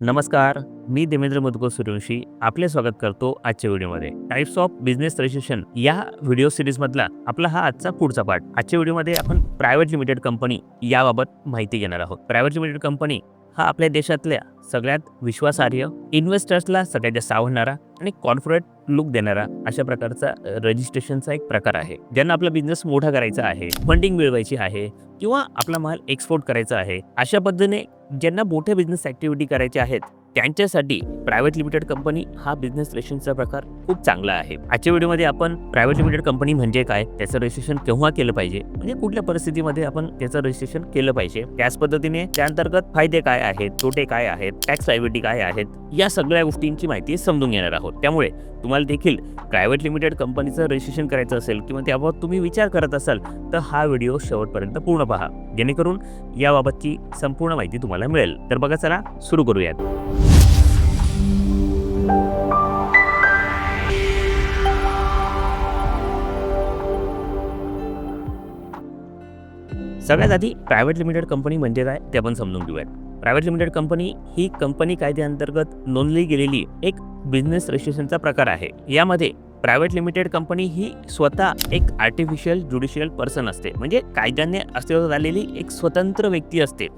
नमस्कार मी देवेंद्र मुदगो सूर्यवंशी आपले स्वागत करतो आजच्या व्हिडिओमध्ये. टाइप्स ऑफ बिझनेस रजिस्ट्रेशन या व्हिडिओ सिरीजमधला आपला हा आजचा पुढचा पार्ट आजच्या व्हिडिओमध्ये आपण प्रायव्हेट लिमिटेड कंपनी याबाबत माहिती घेणार आहोत. प्रायव्हेट लिमिटेड कंपनी हा आपल्या देशातल्या सगळ्यात विश्वासार्ह इन्व्हेस्टर्सला सगळ्यात जास्त आवडणारा आणि कॉर्पोरेट लुक देणारा अशा प्रकारचा रजिस्ट्रेशनचा एक प्रकार आहे. ज्यांना आपला बिझनेस मोठा करायचा आहे फंडिंग मिळवायची आहे किंवा आपला माल एक्सपोर्ट करायचा आहे अशा पद्धतीने ज्यांना मोठ्या बिझनेस ॲक्टिव्हिटी करायच्या आहेत त्यांच्यासाठी प्रायव्हेट लिमिटेड कंपनी हा बिझनेस रेशनचा प्रकार खूप चांगला आहे. आजच्या व्हिडिओमध्ये आपण प्रायव्हेट लिमिटेड कंपनी म्हणजे काय त्याचं रजिस्ट्रेशन केव्हा केलं पाहिजे म्हणजे कुठल्या परिस्थितीमध्ये आपण त्याचं रजिस्ट्रेशन केलं पाहिजे त्याच पद्धतीने त्या अंतर्गत फायदे काय आहेत तोटे काय आहेत टॅक्स लायबिलिटी काय आहेत या सगळ्या गोष्टींची माहिती समजून घेणार आहोत. त्यामुळे तुम्हाला देखील प्रायव्हेट लिमिटेड कंपनीचं रजिस्ट्रेशन करायचं असेल किंवा त्याबाबत तुम्ही विचार करत असाल तर हा व्हिडिओ शेवटपर्यंत पूर्ण पहा. जेणेकरून याबाबतची संपूर्ण माहिती तुम्हाला मिळेल. तर बघा चला सुरू करूयात. सगळ्यात आधी प्रायव्हेट लिमिटेड कंपनी म्हणजे काय ते आपण समजून घेऊयात. प्रायव्हेट लिमिटेड कंपनी ही कंपनी कायद्याअंतर्गत नोंदली गेलेली एक बिझनेस रजिस्ट्रेशनचा प्रकार आहे. यामध्ये प्रायव्हेट लिमिटेड कंपनी ही स्वतः एक आर्टिफिशियल ज्युडिशियल पर्सन असते. म्हणजे कायद्याने अस्तित्वात आलेली एक स्वतंत्र व्यक्ती असते.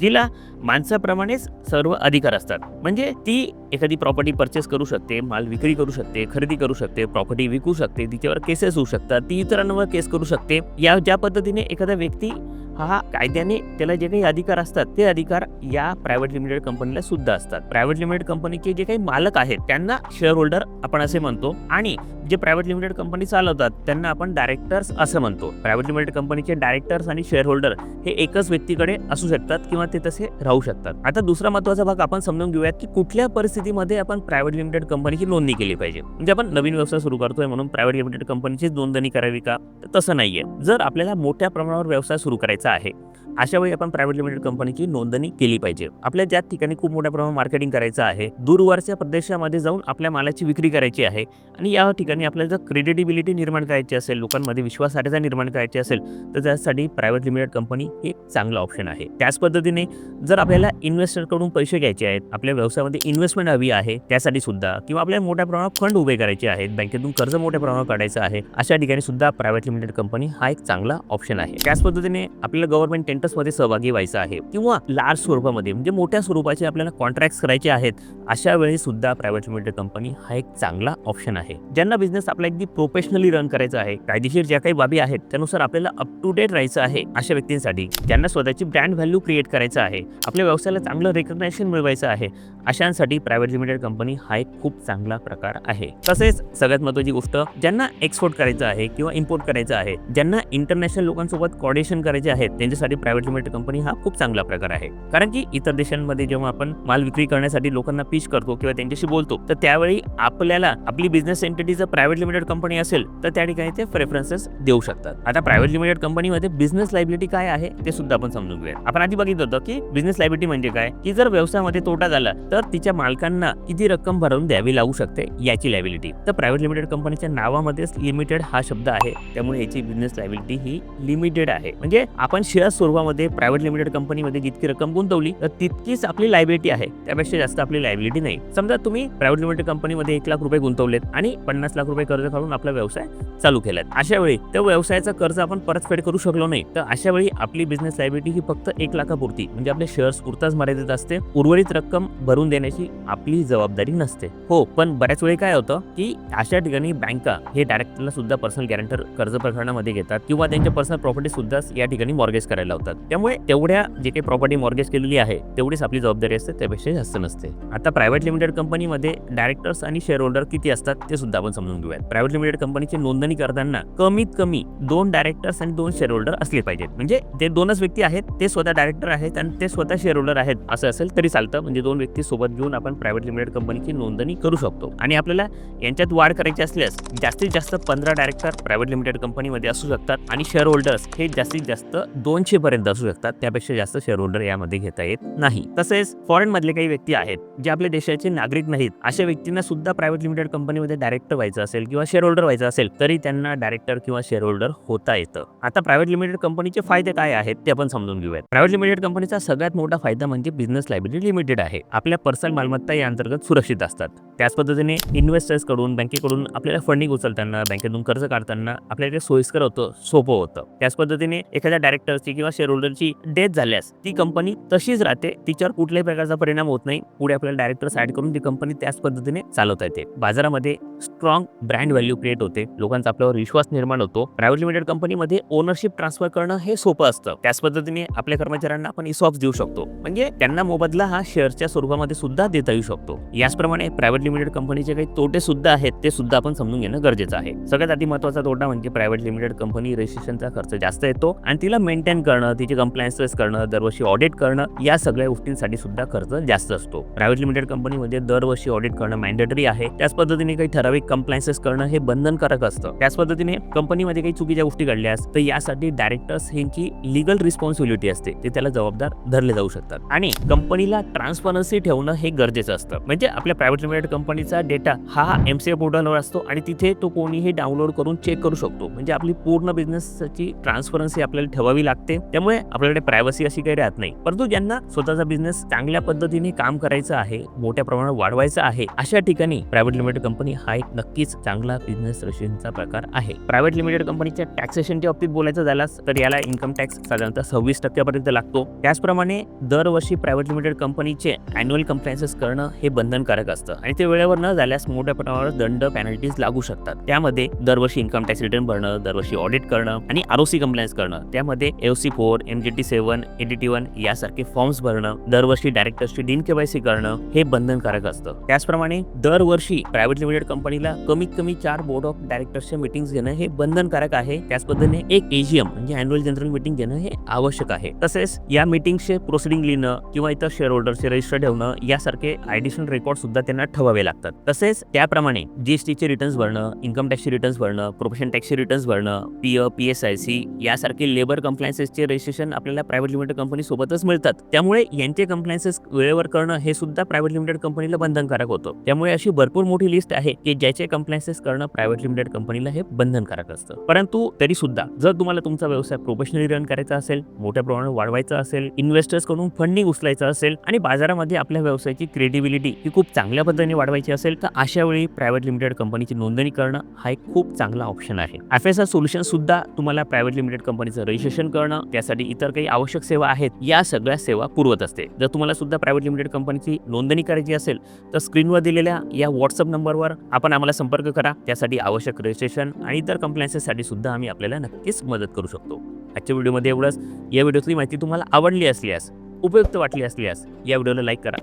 जिला माणसाप्रमाणेच सर्व अधिकार असतात. म्हणजे ती एखादी प्रॉपर्टी परचेस करू शकते माल विक्री करू शकते खरेदी करू शकते प्रॉपर्टी विकू शकते तिच्यावर केसेस होऊ शकतात ती इतरांवर केस करू शकते. या ज्या पद्धतीने एखादा व्यक्ती हा कायद्याने त्याला जे काही अधिकार असतात ते अधिकार या प्रायव्हेट लिमिटेड कंपनीला सुद्धा असतात. प्रायव्हेट लिमिटेड कंपनीचे जे काही मालक आहेत त्यांना शेअर होल्डर आपण असे म्हणतो आणि जे प्रायव्हेट लिमिटेड कंपनी चालवतात त्यांना आपण डायरेक्टर्स असं म्हणतो. प्रायव्हेट लिमिटेड कंपनीचे डायरेक्टर्स आणि शेअर होल्डर हे एकच व्यक्तीकडे असू शकतात किंवा ते तसे राहू शकतात. आता दुसरा महत्त्वाचा भाग आपण समजून घेऊयात की कुठल्या परिस्थितीमध्ये आपण प्रायव्हेट लिमिटेड कंपनीची नोंदणी केली पाहिजे. म्हणजे आपण नवीन व्यवसाय सुरू करतोय म्हणून प्रायव्हेट लिमिटेड कंपनीची नोंदणी करावी का? तसं नाहीये. जर आपल्याला मोठ्या प्रमाणावर व्यवसाय सुरू करायचा आहे. अशा वेळी आपण प्रायव्हेट लिमिटेड कंपनीची नोंदणी केली पाहिजे. आपल्या ज्या ठिकाणी खूप मोठ्या प्रमाणात मार्केटिंग करायचं आहे दूरवरच्या प्रदेशामध्ये जाऊन आपल्या मालाची विक्री करायची आहे आणि या ठिकाणी आपल्याला जर क्रेडिटिबिलिटी निर्माण करायची असेल लोकांमध्ये विश्वासार्हता निर्माण करायची असेल तर त्यासाठी प्रायव्हेट लिमिटेड कंपनी हे चांगलं ऑप्शन आहे. त्याच पद्धतीने जर आपल्याला इन्व्हेस्टरकडून पैसे घ्यायचे आहेत आपल्या व्यवसायामध्ये इन्व्हेस्टमेंट हवी आहे त्यासाठी सुद्धा किंवा आपल्याला मोठ्या प्रमाणात फंड उभे करायचे आहेत बँकेतून कर्ज मोठ्या प्रमाणात काढायचं आहे अशा ठिकाणी सुद्धा प्रायव्हेट लिमिटेड कंपनी हा एक चांगला ऑप्शन आहे. त्याच पद्धतीने आपल्याला गव्हर्नमेंट मध्ये सहभागी व्हायचं आहे किंवा लार्ज स्वरूपामध्ये म्हणजे मोठ्या स्वरूपाचे आपल्याला कॉन्ट्रॅक्ट करायचे आहेत अशा वेळी सुद्धा प्रायव्हेट लिमिटेड कंपनी हा एक चांगला ऑप्शन आहे. ज्यांना बिझनेस आपला अगदी प्रोफेशनली रन करायचा आहे कायदेशीर ज्या काही बाबी आहेत त्यानुसार आपल्याला अप टू डेट राहायचं आहे अशा व्यक्तींसाठी ज्यांना स्वतःची ब्रँड व्हॅल्यू क्रिएट करायचं आहे आपल्या व्यवसायाला चांगलं रेकग्नेशन मिळवायचं आहे अशांसाठी प्रायव्हेट लिमिटेड कंपनी हा एक खूप चांगला प्रकार आहे. तसेच सगळ्यात महत्त्वाची गोष्ट ज्यांना एक्सपोर्ट करायचं आहे किंवा इम्पोर्ट करायचं आहे ज्यांना इंटरनॅशनल लोकांसोबत कॉर्डिनेशन करायचे आहेत त्यांच्यासाठी प्रायव्हेट लिमिटेड कंपनी हा खूप चांगला प्रकार आहे. कारण की इतर देशांमध्ये जेव्हा आपण माल विक्री करण्यासाठी लोकांना पिच करतो किंवा त्यांच्याशी बोलतो तर त्यावेळी आपल्याला आपली बिझनेस एंटिटी जर प्रायव्हेट लिमिटेड कंपनी असेल तर त्या ठिकाणी ते प्रेफरन्सेस देऊ शकतात. आता प्रायव्हेट लिमिटेड कंपनीमध्ये बिझनेस लायबिलिटी काय आहे ते सुद्धा आपण समजून घेऊया आपण आधी बघितलं होतं की बिझनेस लायबिलिटी म्हणजे काय? की जर व्यवसायामध्ये तोटा झाला तर तिच्या मालकांना किती रक्कम भरून द्यावी लागू शकते याची लायबिलिटी तर प्रायव्हेट लिमिटेड कंपनीच्या नावामध्येच लिमिटेड हा शब्द आहे त्यामुळे याची बिझनेस लायबिलिटी ही लिमिटेड आहे. म्हणजे आपण शेअर स्वरूपामध्ये प्रायव्हेट लिमिटेड कंपनीमध्ये जितकी रक्कम गुंतवली तर तितकीच आपली लायबिलिटी आहे. त्यापेक्षा जास्त आपली लायबिलिटी नाही. समजा तुम्ही प्रायव्हेट लिमिटेड कंपनीमध्ये एक लाख रुपये गुंतवलेत आणि पन्नास लाख रुपये कर्ज काढून आपला व्यवसाय चालू केल्यात. अशा वेळी त्या व्यवसायाचा कर्ज आपण परतफेड करू शकलो नाही. तर अशा वेळी आपली बिझनेस लायबिलिटी ही फक्त एक लाखापुरती म्हणजे आपले शेअर्स पुरताच मर्यादित असते. उर्वरित रक्कम भरून देण्याची आपली जबाबदारी नसते. हो पण बऱ्याच वेळी काय होतं की अशा ठिकाणी बँका हे डायरेक्टरला सुद्धा पर्सनल गॅरंटर कर्ज प्रकरणामध्ये घेतात किंवा त्यांच्या पर्सनल प्रॉपर्टी सुद्धा या ठिकाणी मॉर्गेज करायला होतात त्यामुळे तेवढ्या जे काही प्रॉपर्टी मॉर्गेज केलेली आहे तेवढीच आपली जबाबदारी असते त्यापेक्षा जास्त नसते. आता प्रायव्हेट लिमिटेड कंपनीमध्ये डायरेक्टर्स आणि शेअर होल्डर किती असतात ते सुद्धा आपण समजून घेऊयात. प्रायव्हेट लिमिटेड कंपनीची नोंदणी करताना कमीत कमी दोन डायरेक्टर्स आणि दोन शेअर होल्डर असले पाहिजेत. म्हणजे ते दोनच व्यक्ती आहेत ते स्वतः डायरेक्टर आहेत आणि ते स्वतः शेअर होल्डर आहेत असं असेल तरी चालतं. म्हणजे दोन व्यक्ती सोबत घेऊन आपण प्रायव्हेट लिमिटेड कंपनीची नोंदणी करू शकतो. आणि आपल्याला यांच्यात वाढ करायची असल्यास जास्तीत जास्त पंधरा डायरेक्टर प्रायव्हेट लिमिटेड कंपनीमध्ये असू शकतात आणि शेअर होल्डर्स हे जास्तीत जास्त दोनशे पर्यंत असू शकतात. त्यापेक्षा जास्त शेअर होल्डर यामध्ये घेता येत नाही. तसेच फॉरेन मधले काही व्यक्ती आहेत जे आपल्या देशाचे नागरिक नाहीत अशा व्यक्तींना सुद्धा प्रायव्हेट लिमिटेड कंपनीमध्ये डायरेक्टर व्हायचं असेल किंवा शेअर होल्डर व्हायचं असेल तरी त्यांना डायरेक्टर किंवा शेअर होल्डर होता येतं. आता प्रायव्हेट लिमिटेड कंपनीचे फायदे काय आहेत ते आपण समजून घेऊयात. प्रायव्हेट लिमिटेड कंपनीचा सगळ्यात मोठा फायदा म्हणजे बिझनेस लायबिलिटी लिमिटेड आहे. आपल्या पर्सनल मालमत्ता या अंतर्गत सुरक्षित असतात. त्याच पद्धतीने इन्व्हेस्टर्सकडून बँकेकडून आपल्याला फंडिंग उचलताना बँकेतून कर्ज काढताना आपल्याला सोयीस्कर होतं सोपं होतं. त्याच पद्धतीने एखाद्या डायरेक्टरची किंवा शेअर होल्डरची डेथ झाल्यास ती कंपनी तशीच राहते. तिच्यावर कुठल्याही प्रकारचा परिणाम होत नाही. पुढे आपल्याला डायरेक्टर ऍड करून ती कंपनी त्याच पद्धतीने चालवता येते. बाजारामध्ये स्ट्रॉंग ब्रँड व्हॅल्यू क्रिएट होते. लोकांचा आपल्यावर विश्वास निर्माण होतो. प्रायव्हेट लिमिटेड कंपनीमध्ये ओनरशिप ट्रान्सफर करणं हे सोपं असतं. त्याच पद्धतीने आपल्या कर्मचाऱ्यांना आपण इसॉप्स देऊ शकतो. म्हणजे त्यांना मोबदला हा शेअरच्या स्वरूपामध्ये सुद्धा देता येऊ शकतो. याचप्रमाणे प्रायव्हेट लिमिटेड कंपनीचे काही तोटे सुद्धा आहेत ते सुद्धा आपण समजून घेणं गरजेचं आहे. सगळ्यात आधी महत्त्वाचा तोटा म्हणजे प्रायव्हेट लिमिटेड कंपनी रजिस्ट्रेशनचा खर्च जास्त येतो आणि तिला मेंटेन करणं तिचे कंप्लायन्सेस करणं दरवर्षी ऑडिट करणं या सगळ्या गोष्टींसाठी सुद्धा खर्च जास्त असतो. प्रायव्हेट लिमिटेड कंपनीमध्ये दरवर्षी ऑडिट करणं मॅन्डेटरी आहे. त्याच पद्धतीने काही ठराविक कंप्लायन्सेस करणं हे बंधनकारक असतं. त्याच पद्धतीने कंपनीमध्ये काही चुकीच्या गोष्टी घडल्यास तर यासाठी डायरेक्टर्स यांची लिगल रिस्पॉन्सिबिलिटी असते. ते त्याला जबाबदार धरले जाऊ शकतात. आणि कंपनीला ट्रान्सपरन्सी ठेवणं हे गरजेचं असतं. म्हणजे आपल्या प्रायव्हेट लिमिटेड कंपनीचा डेटा हा एम सी पोर्टलवर असतो आणि तिथे तो कोणीही डाउनलोड करून चेक करू शकतो. म्हणजे आपली पूर्ण बिझनेसची ट्रान्सपरन्सी आपल्याला ठेवावी लागते. त्यामुळे आपल्याकडे प्रायव्हसी अशी काही राहत नाही. परंतु ज्यांना स्वतःचा बिझनेस चांगल्या पद्धतीने काम करायचं आहे मोठ्या प्रमाणात वाढवायचं आहे अशा ठिकाणी प्रायव्हेट लिमिटेड कंपनी हा एक नक्कीच चांगला बिझनेस रशियनचा प्रकार आहे. प्रायव्हेट लिमिटेड कंपनीच्या टॅक्सेशनच्या बाबतीत बोलायचं झाल्यास तर याला इन्कम टॅक्स साधारणतः सव्वीस टक्क्यापर्यंत लागतो. त्याचप्रमाणे दरवर्षी प्रायव्हेट लिमिटेड कंपनीचे अॅन्युअल कम्प्लायन्सेस करणं हे बंधनकारक असतं. आणि ते वेळेवर न झाल्यास मोठ्या प्रमाणावर दंड पॅनल्टीज लागू शकतात. त्यामध्ये दरवर्षी इन्कम टॅक्स रिटर्न भरणं दरवर्षी ऑडिट करणं आणि आरओसी कंप्लायन्स करणं. त्यामध्ये AOC C four M G T seven T one यासारखे फॉर्म्स भरणं दरवर्षी डायरेक्टर्सची डीन केवायसी करणं हे बंधनकारक असतं. त्याचप्रमाणे दरवर्षी प्रायव्हेट लिमिटेड कंपनीला कमीत कमी चार बोर्ड ऑफ डायरेक्टर्सच्या मीटिंग्स घेणं हे बंधनकारक आहे. त्याच पद्धतीने एक एजीएम म्हणजे अॅन्युअल जनरल मीटिंग घेणं हे आवश्यक आहे. तसेच या मीटिंगचे प्रोसिडिंग लिहिणं किंवा इतर शेअर होल्डरचे रजिस्टर ठेवणं यासारखे ऍडिशनल रेकॉर्ड सुद्धा त्यांना ठेवावे लागतात. तसेच त्याप्रमाणे जीएसटीचे रिटर्न्स भरणं इन्कम टॅक्सचे रिटर्न्स भरणं प्रोफेशन टॅक्सचे रिटर्न्स भरणं P A P S I C यासारखे लेबर कंप्लायन्सेसचे रजिस्ट्रेशन आपल्याला प्रायव्हेट लिमिटेड कंपनी सोबतच मिळतात. त्यामुळे यांचे कम्प्लायन्सेस वेळेवर करणं हे सुद्धा प्रायव्हेट लिमिटेड कंपनीला बंधनकारक होतं. त्यामुळे अशी भरपूर मोठी लिस्ट आहे की ज्याचे कम्प्लायन्सेस करणं प्रायव्हेट लिमिटेड कंपनीला हे बंधनकारक असतं. परंतु तरी सुद्धा जर तुम्हाला तुमचा व्यवसाय प्रोफेशनली रन करायचा असेल मोठ्या प्रमाणात वाढवायचा असेल इन्व्हेस्टर्सकडून फंडिंग उचलायचं असेल आणि बाजारामध्ये आपल्या व्यवसायाची क्रेडिबिलिटी ही खूप चांगल्या पद्धतीने वाढवायची असेल तर अशा वेळी प्रायव्हेट लिमिटेड कंपनीची नोंदणी करणं हा एक खूप चांगला ऑप्शन आहे. एफएसआर सोल्युशन सुद्धा तुम्हाला प्रायव्हेट लिमिटेड कंपनीचं रजिस्ट्रेशन करणं त्यासाठी इतर काही आवश्यक सेवा आहेत या सगळ्या सेवा पुरवत असते. जर तुम्हाला सुद्धा प्रायव्हेट लिमिटेड कंपनीची नोंदणी करायची असेल तर स्क्रीनवर दिलेल्या या व्हॉट्सअप नंबरवर आपण आम्हाला संपर्क करा त्यासाठी आवश्यक रजिस्ट्रेशन आणि इतर कंप्लायन्सेससाठी सुद्धा आम्ही आपल्याला नक्कीच मदत करू शकतो. आजच्या व्हिडिओमध्ये एवढंच. या व्हिडिओतली माहिती तुम्हाला आवडली असल्यास उपयुक्त वाटली असल्यास या व्हिडिओला लाईक करा.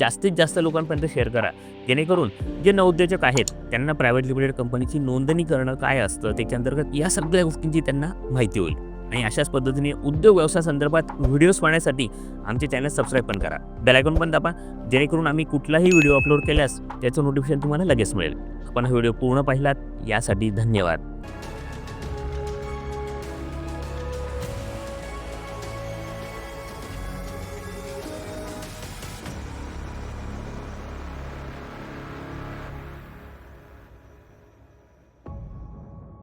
जास्तीत जास्त लोकांपर्यंत शेअर करा. जेणेकरून जे नवउद्योजक आहेत त्यांना प्रायव्हेट लिमिटेड कंपनीची नोंदणी करणं काय असतं त्याच्या अंतर्गत या सगळ्या गोष्टींची त्यांना माहिती होईल. आणि अशाच पद्धतीने उद्योग व्यवसाय संदर्भात व्हिडिओज पाहण्यासाठी आमचे चॅनल सबस्क्राईब पण करा. बेलायकॉन पण दाबा. जेणेकरून आम्ही कुठलाही व्हिडिओ अपलोड केल्यास त्याचं नोटिफिकेशन तुम्हाला लगेच मिळेल. आपण हा व्हिडिओ पूर्ण पाहिलात यासाठी धन्यवाद.